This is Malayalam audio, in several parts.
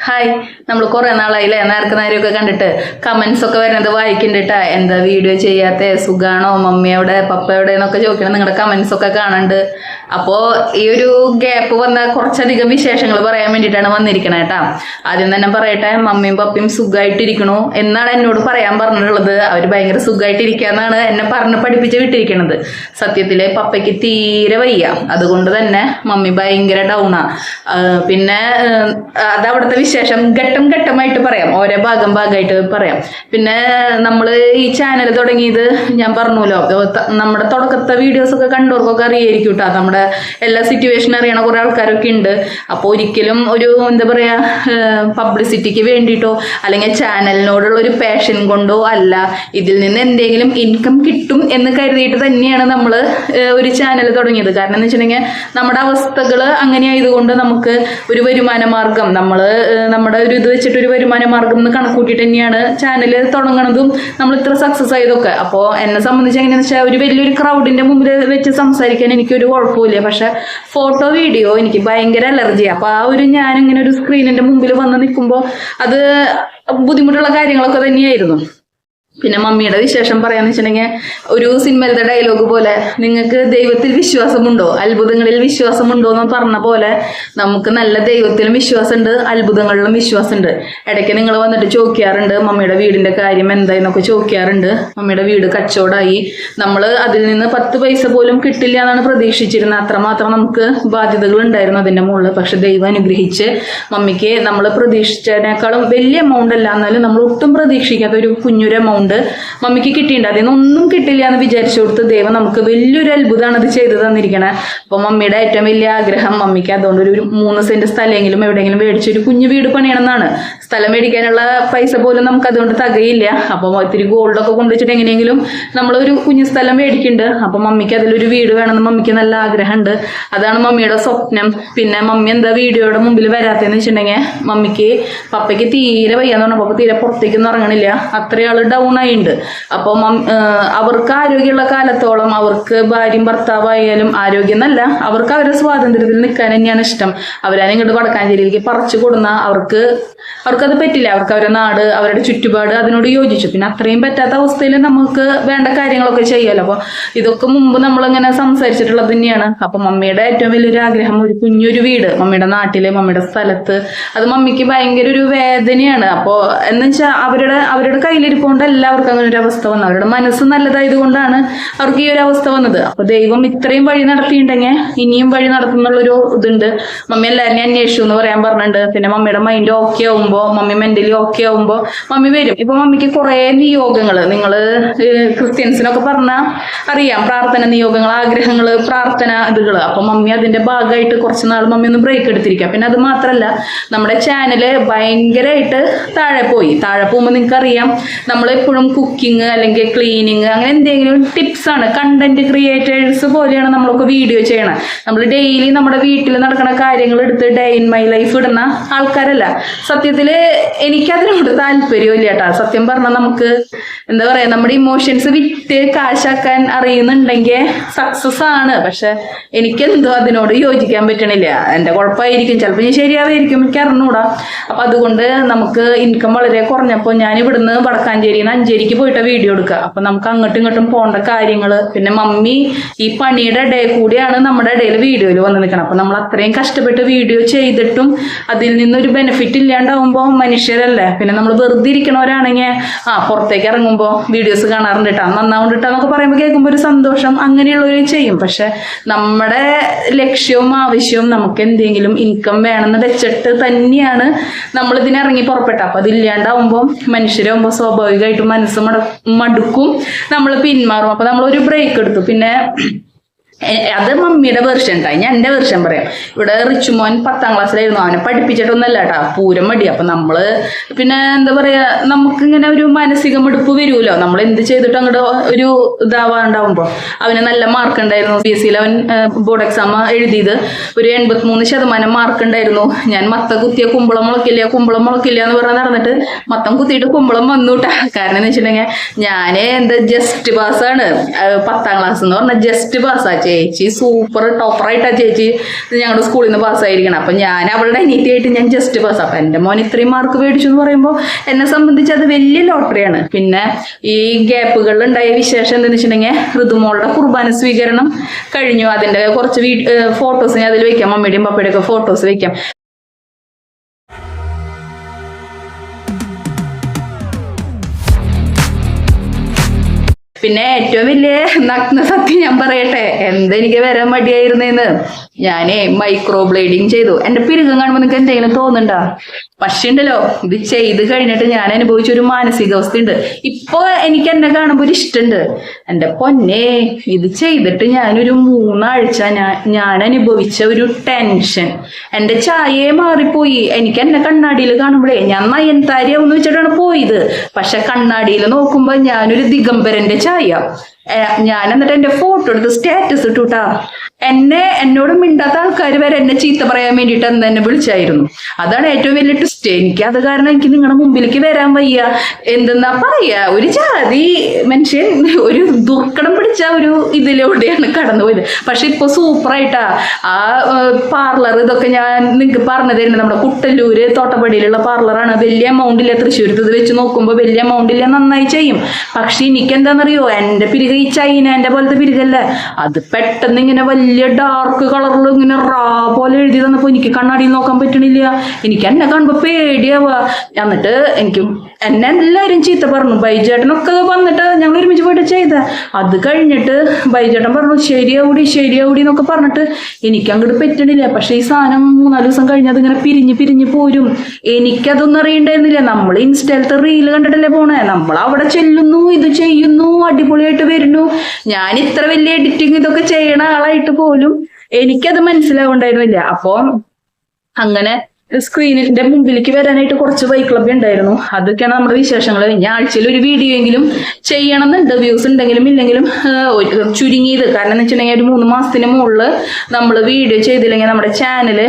ഹായ് നമ്മൾ കുറേ നാളായില്ലേ? നേരമൊക്കെ കണ്ടിട്ട് കമന്റ്സ് ഒക്കെ വരുന്നത് വായിക്കണ്ടിട്ട എന്താ വീഡിയോ ചെയ്യാത്ത? സുഖാണോ? മമ്മി എവിടെ? പപ്പ എവിടെ? എന്നൊക്കെ ചോദിക്കണം നിങ്ങളുടെ കമന്റ്സ് ഒക്കെ കാണണ്ട് അപ്പോ ഈ ഒരു ഗ്യാപ്പ് വന്ന കുറച്ചധികം വിശേഷങ്ങൾ പറയാൻ വേണ്ടിയിട്ടാണ് വന്നിരിക്കണേ കേട്ടാ ആദ്യം തന്നെ പറയട്ടെ മമ്മിയും പപ്പയും സുഖമായിട്ടിരിക്കണു എന്നാണ് എന്നോട് പറയാൻ പറഞ്ഞിട്ടുള്ളത്. അവർ ഭയങ്കര സുഖമായിട്ടിരിക്കാന്നാണ് എന്നെ പറഞ്ഞ് പഠിപ്പിച്ച് വിട്ടിരിക്കണത്. സത്യത്തിൽ പപ്പയ്ക്ക് തീരെ വയ്യ. അതുകൊണ്ട് തന്നെ മമ്മി ഭയങ്കര ഡൗണാ പിന്നെ അത് അവിടുത്തെ വിശേഷം ഘട്ടം ഘട്ടമായിട്ട് പറയാം. ഓരോ ഭാഗം ഭാഗമായിട്ട് പറയാം. പിന്നെ നമ്മൾ ഈ ചാനൽ തുടങ്ങിയത് ഞാൻ പറഞ്ഞല്ലോ. നമ്മുടെ തുടക്കത്തെ വീഡിയോസ് ഒക്കെ കണ്ടവർക്കൊക്കെ അറിയായിരിക്കും കേട്ടോ നമ്മുടെ എല്ലാ സിറ്റുവേഷൻ അറിയണ കുറെ ആൾക്കാരൊക്കെ ഉണ്ട്. അപ്പോൾ ഒരിക്കലും ഒരു എന്താ പറയാ പബ്ലിസിറ്റിക്ക് വേണ്ടിയിട്ടോ അല്ലെങ്കിൽ ചാനലിനോടുള്ള ഒരു പാഷൻ കൊണ്ടോ അല്ല ഇതിൽ നിന്ന് എന്തെങ്കിലും ഇൻകം കിട്ടും എന്ന് കരുതിയിട്ട് തന്നെയാണ് നമ്മൾ ഒരു ചാനൽ തുടങ്ങിയത്. കാരണം എന്ന് വെച്ചിട്ടുണ്ടെങ്കിൽ നമ്മുടെ അവസ്ഥകൾ അങ്ങനെ ആയതുകൊണ്ട് നമുക്ക് ഒരു വരുമാന മാർഗം നമ്മൾ നമ്മുടെ ഒരു ഇത് വെച്ചിട്ട് ഒരു വരുമാന മാർഗം എന്ന് കണക്കൂട്ടിയിട്ട് തന്നെയാണ് ചാനൽ തുടങ്ങണതും നമ്മൾ ഇത്ര സക്സസ് ആയതൊക്കെ. അപ്പോൾ എന്നെ സംബന്ധിച്ച് എങ്ങനെയാണെന്ന് വെച്ചാൽ ഒരു വലിയൊരു ക്രൗഡിന്റെ മുമ്പിൽ വെച്ച് സംസാരിക്കാൻ എനിക്കൊരു കുഴപ്പമില്ല. പക്ഷെ ഫോട്ടോ വീഡിയോ എനിക്ക് ഭയങ്കര അലർജിയാണ് അപ്പോൾ ആ ഒരു ഞാൻ ഇങ്ങനെ ഒരു സ്ക്രീനിന്റെ മുമ്പിൽ വന്ന് നിൽക്കുമ്പോൾ അത് ബുദ്ധിമുട്ടുള്ള കാര്യങ്ങളൊക്കെ തന്നെയായിരുന്നു. പിന്നെ മമ്മിയുടെ വിശേഷം പറയാന്ന് വെച്ചിട്ടുണ്ടെങ്കിൽ ഒരു സിനിമയിലത്തെ ഡയലോഗ് പോലെ നിങ്ങൾക്ക് ദൈവത്തിൽ വിശ്വാസമുണ്ടോ? അത്ഭുതങ്ങളിൽ വിശ്വാസമുണ്ടോ എന്ന് പറഞ്ഞ പോലെ നമുക്ക് നല്ല ദൈവത്തിലും വിശ്വാസമുണ്ട് അത്ഭുതങ്ങളിലും വിശ്വാസമുണ്ട്. ഇടയ്ക്ക് നിങ്ങൾ വന്നിട്ട് ചോദിക്കാറുണ്ട് മമ്മിയുടെ വീടിന്റെ കാര്യം എന്തായെന്നൊക്കെ ചോദിക്കാറുണ്ട്. മമ്മിയുടെ വീട് കച്ചവടമായി. നമ്മൾ അതിൽ നിന്ന് പത്ത് പൈസ പോലും കിട്ടില്ല എന്നാണ് പ്രതീക്ഷിച്ചിരുന്നത്. അത്രമാത്രം നമുക്ക് ബാധ്യതകൾ ഉണ്ടായിരുന്നു അതിന്റെ മുകളിൽ. പക്ഷെ ദൈവം അനുഗ്രഹിച്ച് മമ്മിക്ക് നമ്മൾ പ്രതീക്ഷിച്ചതിനേക്കാളും വലിയ എമൗണ്ട് അല്ല എന്നാലും നമ്മൾ ഒട്ടും പ്രതീക്ഷിക്കാത്ത ഒരു കുഞ്ഞൊരു എമൗണ്ട് മമ്മിക്ക് കിട്ടിയിട്ടുണ്ട്. അതിൽ നിന്നൊന്നും കിട്ടില്ല എന്ന് വിചാരിച്ചു കൊടുത്ത് ദൈവം നമുക്ക് വലിയൊരു അത്ഭുതമാണ് അത് ചെയ്തു തന്നിരിക്കണേ. അപ്പോൾ മമ്മിയുടെ ഏറ്റവും വലിയ ആഗ്രഹം മമ്മിക്ക് അതുകൊണ്ട് ഒരു മൂന്ന് സെന്റ് സ്ഥലമെങ്കിലും എവിടെയെങ്കിലും മേടിച്ച് ഒരു കുഞ്ഞു വീട് പണിയണമെന്നാണ്. സ്ഥലം മേടിക്കാനുള്ള പൈസ പോലും നമുക്ക് അതുകൊണ്ട് തകയില്ല. അപ്പോൾ ഒത്തിരി ഗോൾഡൊക്കെ കൊണ്ടുവച്ചിട്ട് എങ്ങനെയെങ്കിലും നമ്മളൊരു കുഞ്ഞു സ്ഥലം മേടിക്കുന്നുണ്ട്. അപ്പോൾ മമ്മിക്ക് അതിലൊരു വീട് വേണമെന്ന് മമ്മിക്ക് നല്ല ആഗ്രഹമുണ്ട്. അതാണ് മമ്മിയുടെ സ്വപ്നം. പിന്നെ മമ്മി എന്താ വീഡിയോയുടെ മുമ്പിൽ വരാത്തതെന്ന് വെച്ചിട്ടുണ്ടെങ്കിൽ മമ്മിക്ക് പപ്പയ്ക്ക് തീരെ വയ്യാന്ന് പറഞ്ഞപ്പോൾ പപ്പ തീരെ പുറത്തേക്കൊന്നും ഇറങ്ങണില്ല. അത്രയാൾ ഡൗൺ ആയിട്ടുണ്ട് അപ്പോൾ അവർക്ക് ആരോഗ്യമുള്ള കാലത്തോളം അവർക്ക് ഭാര്യയും ഭർത്താവായാലും ആരോഗ്യം എന്നല്ല അവർക്ക് അവരുടെ സ്വാതന്ത്ര്യത്തിൽ നിൽക്കാൻ തന്നെയാണ് ഇഷ്ടം. അവരാണ് ഇങ്ങോട്ട് വടക്കാഞ്ചേരിയിലേക്ക് പറിച്ചു കൊടുന്ന അവർക്ക് അവർക്കത് പറ്റില്ല. അവർക്ക് അവരുടെ നാട് അവരുടെ ചുറ്റുപാട് അതിനോട് യോജിച്ചു. പിന്നെ അത്രയും പറ്റാത്ത അവസ്ഥയിൽ നമുക്ക് വേണ്ട കാര്യങ്ങളൊക്കെ ചെയ്യാമല്ലോ. അപ്പോൾ ഇതൊക്കെ മുമ്പ് നമ്മളിങ്ങനെ സംസാരിച്ചിട്ടുള്ളത് തന്നെയാണ്. അപ്പം മമ്മിയുടെ ഏറ്റവും വലിയൊരു ആഗ്രഹം ഒരു കുഞ്ഞൊരു വീട്. മമ്മിയുടെ നാട്ടിലെ മമ്മിയുടെ സ്ഥലത്ത്. അത് മമ്മിക്ക് ഭയങ്കര ഒരു വേദനയാണ്. അപ്പോൾ എന്ന് വെച്ചാൽ അവരുടെ അവരുടെ കയ്യിലിരിപ്പോണ്ട് എല്ലാവർക്കും അങ്ങനെ ഒരു അവസ്ഥ വന്നത് അവരുടെ മനസ്സ് നല്ലതായത് കൊണ്ടാണ് അവർക്ക് ഈ ഒരു അവസ്ഥ വന്നത്. അപ്പൊ ദൈവം ഇത്രയും വഴി നടത്തിയിട്ടുണ്ടെങ്കിൽ ഇനിയും വഴി നടത്തുന്നുള്ളൊരു ഇതുണ്ട്. മമ്മി എല്ലാവരെയും അന്വേഷിച്ചു എന്ന് പറയാൻ പറഞ്ഞിട്ടുണ്ട്. പിന്നെ മമ്മിയുടെ മൈൻഡ് ഓക്കെ ആവുമ്പോ മമ്മി മെന്റലി ഓക്കെ ആവുമ്പോ മമ്മി വരും. ഇപ്പൊ മമ്മിക്ക് കുറെ നിയോഗങ്ങൾ നിങ്ങൾ ക്രിസ്ത്യൻസിനൊക്കെ പറഞ്ഞാൽ അറിയാം പ്രാർത്ഥന നിയോഗങ്ങൾ ആഗ്രഹങ്ങൾ പ്രാർത്ഥന ഇതുകൾ അപ്പൊ മമ്മി അതിന്റെ ഭാഗമായിട്ട് കുറച്ച് നാൾ മമ്മി ഒന്ന് ബ്രേക്ക് എടുത്തിരിക്കുക പിന്നെ അത് മാത്രമല്ല നമ്മുടെ ചാനൽ ഭയങ്കരമായിട്ട് താഴെ പോയി. താഴെ പോകുമ്പോൾ നിങ്ങൾക്ക് അറിയാം നമ്മൾ എപ്പോഴും കുക്കിംഗ് അല്ലെങ്കിൽ ക്ലീനിങ് അങ്ങനെ എന്തെങ്കിലും ടിപ്സ് ആണ്. കണ്ടന്റ് ക്രിയേറ്റേഴ്സ് പോലെയാണ് നമ്മളൊക്കെ വീഡിയോ ചെയ്യണം. നമ്മൾ ഡെയിലി നമ്മുടെ വീട്ടിൽ നടക്കുന്ന കാര്യങ്ങൾ എടുത്ത് ഡേ ഇൻ മൈ ലൈഫ് ഇടുന്ന ആൾക്കാരല്ല. സത്യത്തിൽ എനിക്കതിനോട് താല്പര്യമില്ല കേട്ടാ. സത്യം പറഞ്ഞാൽ നമുക്ക് എന്താ പറയാ നമ്മുടെ ഇമോഷൻസ് വിറ്റ് കാശാക്കാൻ അറിയുന്നുണ്ടെങ്കിൽ സക്സസ് ആണ്. പക്ഷെ എനിക്കെന്തോ അതിനോട് യോജിക്കാൻ പറ്റണില്ല. എന്റെ കുഴപ്പമായിരിക്കും. ചിലപ്പോൾ ഞാൻ ശരിയാവായിരിക്കും എനിക്ക് അറിഞ്ഞൂടാ. അപ്പം അതുകൊണ്ട് നമുക്ക് ഇൻകം വളരെ കുറഞ്ഞപ്പോൾ ഞാൻ ഇവിടുന്ന് വടക്കാഞ്ചേരിയിൽ നിന്ന് അഞ്ചേരിക്ക് പോയിട്ട് വീഡിയോ എടുക്കുക. അപ്പൊ നമുക്ക് അങ്ങോട്ടും ഇങ്ങോട്ടും പോകേണ്ട കാര്യങ്ങൾ പിന്നെ മമ്മി ഈ പണിയുടെ ഇടയിൽ കൂടിയാണ് നമ്മുടെ ഇടയിൽ വീഡിയോയിൽ വന്ന് നിൽക്കണം അപ്പൊ നമ്മൾ അത്രയും കഷ്ടപ്പെട്ട് വീഡിയോ ചെയ്തിട്ടും അതിൽ നിന്നൊരു ബെനിഫിറ്റ് ഇല്ലാണ്ടാവുമ്പോൾ മനുഷ്യരല്ലേ? പിന്നെ നമ്മൾ വെറുതെ ഇരിക്കണവരാണെങ്കിൽ ആ പുറത്തേക്ക് ഇറങ്ങുമ്പോൾ വീഡിയോസ് കാണാറുണ്ട് കേട്ടോ നന്നാവുണ്ട് കേട്ടോ എന്നൊക്കെ പറയുമ്പോൾ കേൾക്കുമ്പോൾ ഒരു സന്തോഷം അങ്ങനെയുള്ളവർ ചെയ്യും. പക്ഷെ നമ്മുടെ ലക്ഷ്യവും ആവശ്യവും നമുക്ക് എന്തെങ്കിലും ഇൻകം വേണമെന്ന് വെച്ചിട്ട് തന്നെയാണ് നമ്മൾ ഇതിനിറങ്ങി പുറപ്പെട്ടത്. അപ്പം അതില്ലാണ്ടാവുമ്പോൾ മനുഷ്യരാകുമ്പോൾ സ്വാഭാവികമായിട്ടും മനസ്സ് മട മടുക്കും. നമ്മൾ പിന്മാറും. അപ്പൊ നമ്മൾ ഒരു ബ്രേക്ക് എടുത്തു. പിന്നെ അത് മമ്മിയുടെ വെർഷൻ കേട്ടോ ഞാൻ എന്റെ വെർഷൻ പറയാം. ഇവിടെ റിച്ചുമോൻ പത്താം ക്ലാസ്സിലായിരുന്നു അവനെ പഠിപ്പിച്ചിട്ടൊന്നല്ല കേട്ടോ പൂരം മടി. അപ്പം നമ്മൾ പിന്നെ എന്താ പറയാ നമുക്ക് ഇങ്ങനെ ഒരു മാനസിക മടുപ്പ് വരുമല്ലോ. നമ്മൾ എന്ത് ചെയ്തിട്ട് അങ്ങോട്ട് ഒരു ഇതാവാണ്ടാവുമ്പോൾ അവന് നല്ല മാർക്ക് ഉണ്ടായിരുന്നു. ബി എസ് സിയിൽ അവൻ ബോർഡ് എക്സാം എഴുതിയത്. ഒരു എൺപത്തിമൂന്ന് ശതമാനം മാർക്ക് ഉണ്ടായിരുന്നു. ഞാൻ മത്ത കുത്തിയ കുമ്പളം മുളക്കില്ല കുമ്പളം മുളക്കില്ല എന്ന് പറഞ്ഞ് നടന്നിട്ട് മത്തം കുത്തിയിട്ട് കുമ്പളം വന്നു കേട്ടാ കാരണം എന്ന് വെച്ചിട്ടുണ്ടെങ്കിൽ ഞാൻ എന്താ ജസ്റ്റ് പാസ്സാണ് പത്താം ക്ലാസ് എന്ന് പറഞ്ഞാൽ ജസ്റ്റ് പാസ്സാ ചേച്ചി സൂപ്പർ ടോപ്പറായിട്ടാ ചേച്ചി ഞങ്ങളുടെ സ്കൂളിൽ നിന്ന് പാസ്സായിരിക്കണം അപ്പം ഞാൻ അവളുടെ അനിയത്തിയായിട്ട് ഞാൻ ജസ്റ്റ് പാസ് അപ്പം എന്റെ മോൻ ഇത്രയും മാർക്ക് മേടിച്ചു എന്ന് പറയുമ്പോൾ എന്നെ സംബന്ധിച്ച് അത് വലിയ ലോട്ടറിയാണ് പിന്നെ ഈ ഗ്യാപ്പുകളിൽ ഉണ്ടായ വിശേഷം എന്താണെന്ന് വെച്ചിട്ടുണ്ടെങ്കിൽ ഋതുമോളുടെ കുർബാന സ്വീകരണം കഴിഞ്ഞു. അതിന്റെ കുറച്ച് വീ ഫോട്ടോസ് ഞാൻ അതിൽ വെക്കാം. മമ്മിയുടെയും പപ്പയുടെയൊക്കെ ഫോട്ടോസ് വെക്കാം. പിന്നെ ഏറ്റവും വലിയ നഗ്ന സത്യം ഞാൻ പറയട്ടെ. എന്തെനിക്ക് വരാൻ മടിയായിരുന്നേന്ന്. ഞാനേ മൈക്രോ ബ്ലേഡിങ് ചെയ്തു. എന്റെ പിരുകം കാണുമ്പോൾ നിങ്ങൾക്ക് എന്തെങ്കിലും തോന്നുന്നുണ്ടോ? പക്ഷേ ഉണ്ടല്ലോ ഇത് ചെയ്ത് കഴിഞ്ഞിട്ട് ഞാൻ അനുഭവിച്ച ഒരു മാനസികാവസ്ഥ ഉണ്ട് ഇപ്പൊ എനിക്ക് എന്നെ കാണുമ്പോൾ ഒരു ഇഷ്ടമുണ്ട്. എന്റെ പൊന്നെ ഇത് ചെയ്തിട്ട് ഞാനൊരു മൂന്നാഴ്ച ഞാൻ ഞാൻ അനുഭവിച്ച ഒരു ടെൻഷൻ. എന്റെ ചായയെ മാറിപ്പോയി. എനിക്ക് എന്നെ കണ്ണാടിയിൽ കാണുമ്പോഴേ ഞാൻ നയൻതാരിയാവുന്ന വെച്ചിട്ടാണ് പോയത്. പക്ഷെ കണ്ണാടിയിൽ നോക്കുമ്പോൾ ഞാനൊരു ദിഗംബരന്റെ ചായ tell you ഞാൻ എന്നിട്ട് എന്റെ ഫോട്ടോ എടുത്ത് സ്റ്റാറ്റസ് ഇട്ടുട്ടാ. എന്നെ എന്നോട് മിണ്ടാത്ത ആൾക്കാർ വരെ എന്നെ ചീത്ത പറയാൻ വേണ്ടിയിട്ട് അന്ന് എന്നെ വിളിച്ചായിരുന്നു. അതാണ് ഏറ്റവും വലിയ ട്വിസ്റ്റ് എനിക്ക് അത് കാരണം എനിക്ക് നിങ്ങളുടെ മുമ്പിലേക്ക് വരാൻ വയ്യ. എന്തെന്നാ പറയാ? ഒരു ജാതി മനുഷ്യൻ ഒരു ദുഃഖടം പിടിച്ച ഒരു ഇതിലൂടെയാണ് കടന്നുപോയത് പക്ഷെ ഇപ്പൊ സൂപ്പറായിട്ടാ ആ പാർലർ ഇതൊക്കെ ഞാൻ നിങ്ങൾക്ക് പറഞ്ഞു തരുന്നത് നമ്മുടെ കുട്ടല്ലൂര് തോട്ടപ്പടിയിലുള്ള പാർലറാണ് വലിയ എമൗണ്ടില്ല തൃശ്ശൂരത്ത് ഇത് വെച്ച് നോക്കുമ്പോൾ വലിയ എമൗണ്ടില്ല നന്നായി ചെയ്യും. പക്ഷെ എനിക്ക് എന്താണെന്നറിയോ എന്റെ ഈ ചൈനേന്റെ പോലത്തെ പിരികല്ല? അത് പെട്ടെന്ന് ഇങ്ങനെ വലിയ ഡാർക്ക് കളറിൽ ഇങ്ങനെ റാ പോലെ എഴുതി തന്നപ്പോൾ എനിക്ക് കണ്ണാടിയിൽ നോക്കാൻ പറ്റണില്ല. എനിക്ക് എന്നെ കാണുമ്പോൾ പേടിയാവുക. എന്നിട്ട് എനിക്ക് എന്നെ എല്ലാവരും ചീത്ത പറഞ്ഞു. ബൈജേട്ടനൊക്കെ വന്നിട്ട് ഞങ്ങൾ ഒരുമിച്ച് പോയിട്ട് ചെയ്ത. അത് കഴിഞ്ഞിട്ട് ബൈജേട്ടൻ പറഞ്ഞു ശരിയാവൂടി ശരിയാവൂടി എന്നൊക്കെ പറഞ്ഞിട്ട് എനിക്ക് അങ്ങോട്ട് പറ്റണില്ല. പക്ഷേ ഈ സാധനം മൂന്നാൽ ദിവസം കഴിഞ്ഞത് ഇങ്ങനെ പിരിഞ്ഞ് പിരിഞ്ഞ് പോരും. എനിക്കതൊന്നും അറിയണ്ടായിരുന്നില്ല. നമ്മൾ ഇൻസ്റ്റയിലത്തെ റീൽ കണ്ടിട്ടല്ലേ പോണേ? നമ്മൾ അവിടെ ചെല്ലുന്നു ഇത് ചെയ്യുന്നു അടിപൊളിയായിട്ട് വരുന്നു ഞാൻ ഇത്ര വലിയ എഡിറ്റിംഗ് ഇതൊക്കെ ചെയ്യണ ആളായിട്ട് പോലും എനിക്കത് മനസ്സിലാവുണ്ടായിരുന്നില്ല. അപ്പോൾ അങ്ങനെ സ്ക്രീനിന്റെ മുമ്പിലേക്ക് വരാനായിട്ട് കുറച്ച് ബൈക്ക് ഉണ്ടായിരുന്നു. അതൊക്കെയാണ് നമ്മുടെ വിശേഷങ്ങൾ. ഇനി ആഴ്ചയിൽ ഒരു വീഡിയോ എങ്കിലും ചെയ്യണം എന്നുണ്ട് വ്യൂസ് ഉണ്ടെങ്കിലും ഇല്ലെങ്കിലും ചുരുങ്ങിയത്. കാരണം എന്ന് വെച്ചിട്ടുണ്ടെങ്കിൽ ഒരു മൂന്ന് മാസത്തിന് മുകളിൽ നമ്മൾ വീഡിയോ ചെയ്തില്ലെങ്കിൽ നമ്മുടെ ചാനൽ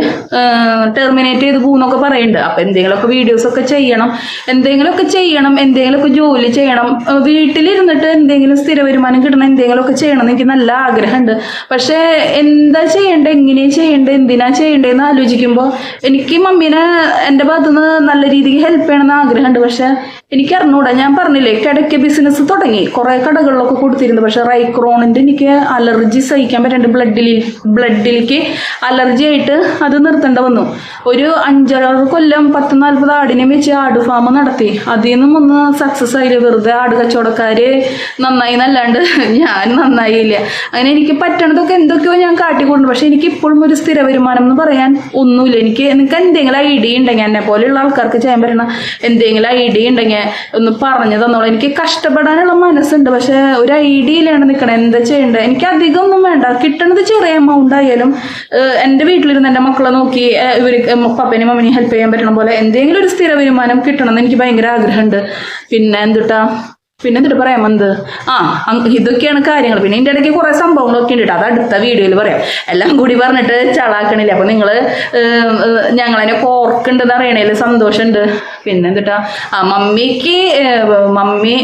ടെർമിനേറ്റ് ചെയ്ത് പോകുന്നൊക്കെ പറയുന്നുണ്ട്. അപ്പൊ എന്തെങ്കിലുമൊക്കെ വീഡിയോസ് ഒക്കെ ചെയ്യണം. എന്തെങ്കിലുമൊക്കെ ചെയ്യണം. എന്തെങ്കിലുമൊക്കെ ജോലി ചെയ്യണം. വീട്ടിലിരുന്നിട്ട് എന്തെങ്കിലും സ്ഥിര വരുമാനം കിട്ടണം. എന്തെങ്കിലുമൊക്കെ ചെയ്യണം എനിക്ക് നല്ല ആഗ്രഹമുണ്ട്. പക്ഷേ എന്താ ചെയ്യേണ്ടത്? എങ്ങനെയാ ചെയ്യേണ്ടത്? എന്തിനാ ചെയ്യേണ്ടതെന്ന് ആലോചിക്കുമ്പോൾ എനിക്ക് മമ്മീനെ എന്റെ ഭാഗത്തുനിന്ന് നല്ല രീതിക്ക് ഹെൽപ്പ് ചെയ്യണമെന്ന് ആഗ്രഹമുണ്ട്. പക്ഷെ എനിക്ക് അറിഞ്ഞൂടാ. ഞാൻ പറഞ്ഞില്ലേ കിടക്ക ബിസിനസ് തുടങ്ങി. കുറേ കടകളിലൊക്കെ കൊടുത്തിരുന്നു. പക്ഷെ റൈക്രോണിന്റെ എനിക്ക് അലർജി സഹിക്കാൻ പറ്റുന്നുണ്ട് ബ്ലഡിൽ ബ്ലഡിലേക്ക് അലർജി ആയിട്ട് അത് നിർത്തേണ്ട വന്നു. ഒരു അഞ്ചാറ് കൊല്ലം പത്ത് നാൽപ്പത് ആടിനെ വെച്ച് ആട് ഫാം നടത്തി. അതിൽ നിന്നും ഒന്ന് സക്സസ് ആയില്ല? വെറുതെ ആട് കച്ചവടക്കാര് നന്നായി എന്നല്ലാണ്ട് ഞാൻ നന്നായില്ല. അങ്ങനെ എനിക്ക് പറ്റണതൊക്കെ എന്തൊക്കെയോ ഞാൻ കാട്ടിക്കൊണ്ടു പക്ഷെ എനിക്ക് ഇപ്പോഴും ഒരു സ്ഥിര വരുമാനം എന്ന് പറയാൻ ഒന്നുമില്ല. എനിക്ക് നിങ്ങൾക്ക് എന്തെങ്കിലും ഐഡിയ ഉണ്ടെങ്കിൽ എന്നെ പോലെയുള്ള ആൾക്കാർക്ക് ചെയ്യാൻ പറ്റണ എന്തെങ്കിലും ഐഡിയ ഉണ്ടെങ്കിൽ ഒന്ന് പറഞ്ഞു തന്നോളൂ. എനിക്ക് കഷ്ടപ്പെടാനുള്ള മനസ്സുണ്ട്. പക്ഷെ ഒരു ഐഡിയയിലാണ് നിൽക്കണം എന്താ ചെയ്യേണ്ടത് എനിക്ക് അധികം ഒന്നും വേണ്ട. കിട്ടണത് ചെറിയ എമൗണ്ട് ആയാലും എന്റെ വീട്ടിലിരുന്ന് എന്റെ മക്കളെ നോക്കി ഇവർ പപ്പനെയും മമ്മനെയും ഹെൽപ്പ് ചെയ്യാൻ പറ്റണ പോലെ എന്തെങ്കിലും ഒരു സ്ഥിര വരുമാനം കിട്ടണം എന്ന് എനിക്ക് ഭയങ്കര ആഗ്രഹമുണ്ട്. പിന്നെ എന്തുട്ടാ? പിന്നെ എന്നിട്ട് പറയാം എന്ത്? ആ ഇതൊക്കെയാണ് കാര്യങ്ങൾ. പിന്നെ ഇതിന്റെ ഇടയ്ക്ക് കുറേ സംഭവങ്ങളൊക്കെ ഉണ്ട് അത് അടുത്ത വീഡിയോയിൽ പറയാം. എല്ലാം കൂടി പറഞ്ഞിട്ട് ചളാക്കണില്ല? അപ്പോൾ നിങ്ങൾ ഞങ്ങളതിനെ ഓർക്കുന്നുണ്ടെന്ന് അറിയണേൽ സന്തോഷമുണ്ട്. പിന്നെ എന്തിട്ടാ? ആ മമ്മിക്ക് മമ്മി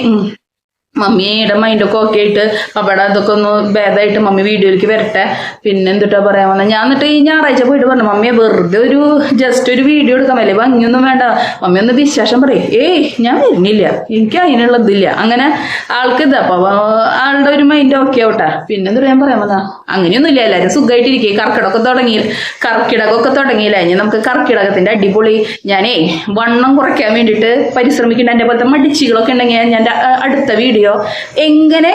മമ്മിയുടെ മൈൻഡൊക്കെ ഓക്കെ ആയിട്ട് പപ്പയുടെ അതൊക്കെ ഒന്ന് ഭേദമായിട്ട് മമ്മി വീഡിയോയിലേക്ക് വരട്ടെ. പിന്നെ എന്തിട്ടാ പറയാൻ വന്നത് ഞാൻ എന്നിട്ട് ഈ ഞായറാഴ്ച പോയിട്ട് പറഞ്ഞു മമ്മിയെ വെറുതെ ഒരു ജസ്റ്റ് ഒരു വീഡിയോ എടുക്കാൻ വല്ലേ ഭംഗിയൊന്നും വേണ്ട. മമ്മി ഒന്ന് വിശേഷം പറയും. ഏയ് ഞാൻ വരുന്നില്ല. എനിക്ക് അതിനുള്ള ഇതില്ല അങ്ങനെ ആൾക്ക് ഇതാ അപ്പൊ ആളുടെ ഒരു മൈൻഡ് ഓക്കെ ആവട്ടെ. പിന്നെ എന്താ ഞാൻ പറയാൻ വന്നാ? അങ്ങനെയൊന്നുമില്ല എല്ലാവരും സുഖമായിട്ടിരിക്കേ കർക്കിടകം തുടങ്ങി കർക്കിടകമൊക്കെ തുടങ്ങിയില്ല? ഇനി നമുക്ക് കർക്കിടകത്തിന്റെ അടിപൊളി ഞാനേ വണ്ണം കുറയ്ക്കാൻ വേണ്ടിയിട്ട് പരിശ്രമിക്കേണ്ട എന്റെ പോലത്തെ മടിച്ചികളൊക്കെ ഉണ്ടെങ്കിൽ ഞാൻ അടുത്ത വീഡിയോ എങ്ങനെ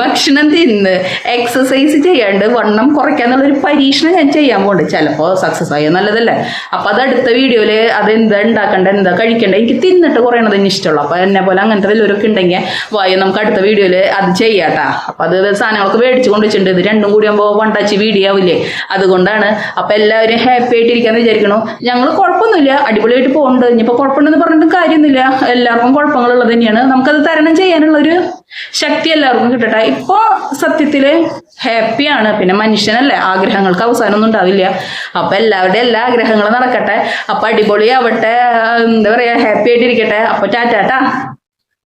ഭക്ഷണം തിന്ന് എക്സസൈസ് ചെയ്യാണ്ട് വണ്ണം കുറയ്ക്കാന്നുള്ള ഒരു പരീക്ഷണം ഞാൻ ചെയ്യാൻ പോകുന്നുണ്ട് ചിലപ്പോൾ സക്സസ് ആയ നല്ലതല്ലേ? അപ്പം അത് അടുത്ത വീഡിയോയിൽ അത് എന്താ ഉണ്ടാക്കണ്ട എന്താ കഴിക്കണ്ട എനിക്ക് തിന്നിട്ട് കുറയണത് എനിക്ക് ഇഷ്ടമുള്ളൂ അപ്പം എന്നെ പോലെ അങ്ങനത്തെ വല്ലവരൊക്കെ ഉണ്ടെങ്കിൽ വായു നമുക്ക് അടുത്ത വീഡിയോയിൽ അത് ചെയ്യാട്ടാ. അപ്പം അത് സാധനങ്ങളൊക്കെ മേടിച്ച് കൊണ്ട് വെച്ചിട്ടുണ്ട്. ഇത് രണ്ടും കൂടി ആകുമ്പോൾ വണ്ടാച്ചി വീഡിയോ ആവില്ലേ? അതുകൊണ്ടാണ് അപ്പം എല്ലാവരും ഹാപ്പി ആയിട്ടിരിക്കാന്ന് വിചാരിക്കണു. ഞങ്ങൾ കുഴപ്പമൊന്നുമില്ല അടിപൊളിയായിട്ട് പോകുന്നുണ്ട് ഇനിയിപ്പോൾ കുഴപ്പമുണ്ടെന്ന് പറഞ്ഞിട്ട് കാര്യമൊന്നുമില്ല എല്ലാവർക്കും കുഴപ്പങ്ങളുള്ളത് തന്നെയാണ്. നമുക്കത് തരണം ചെയ്യാനുള്ള ഒരു ശക്തി എല്ലാവർക്കും കിട്ടട്ടെ. ഇപ്പോൾ സത്യത്തിൽ ഹാപ്പിയാണ് പിന്നെ മനുഷ്യനല്ലേ ആഗ്രഹങ്ങൾക്ക് അവസാനമൊന്നും ഉണ്ടാവില്ല. അപ്പം എല്ലാവരുടെയും എല്ലാ ആഗ്രഹങ്ങളും നടക്കട്ടെ. അപ്പം അടിപൊളിയാവട്ടെ. എന്താ പറയുക ഹാപ്പി ആയിട്ടിരിക്കട്ടെ. അപ്പോൾ ടാറ്റാട്ടാ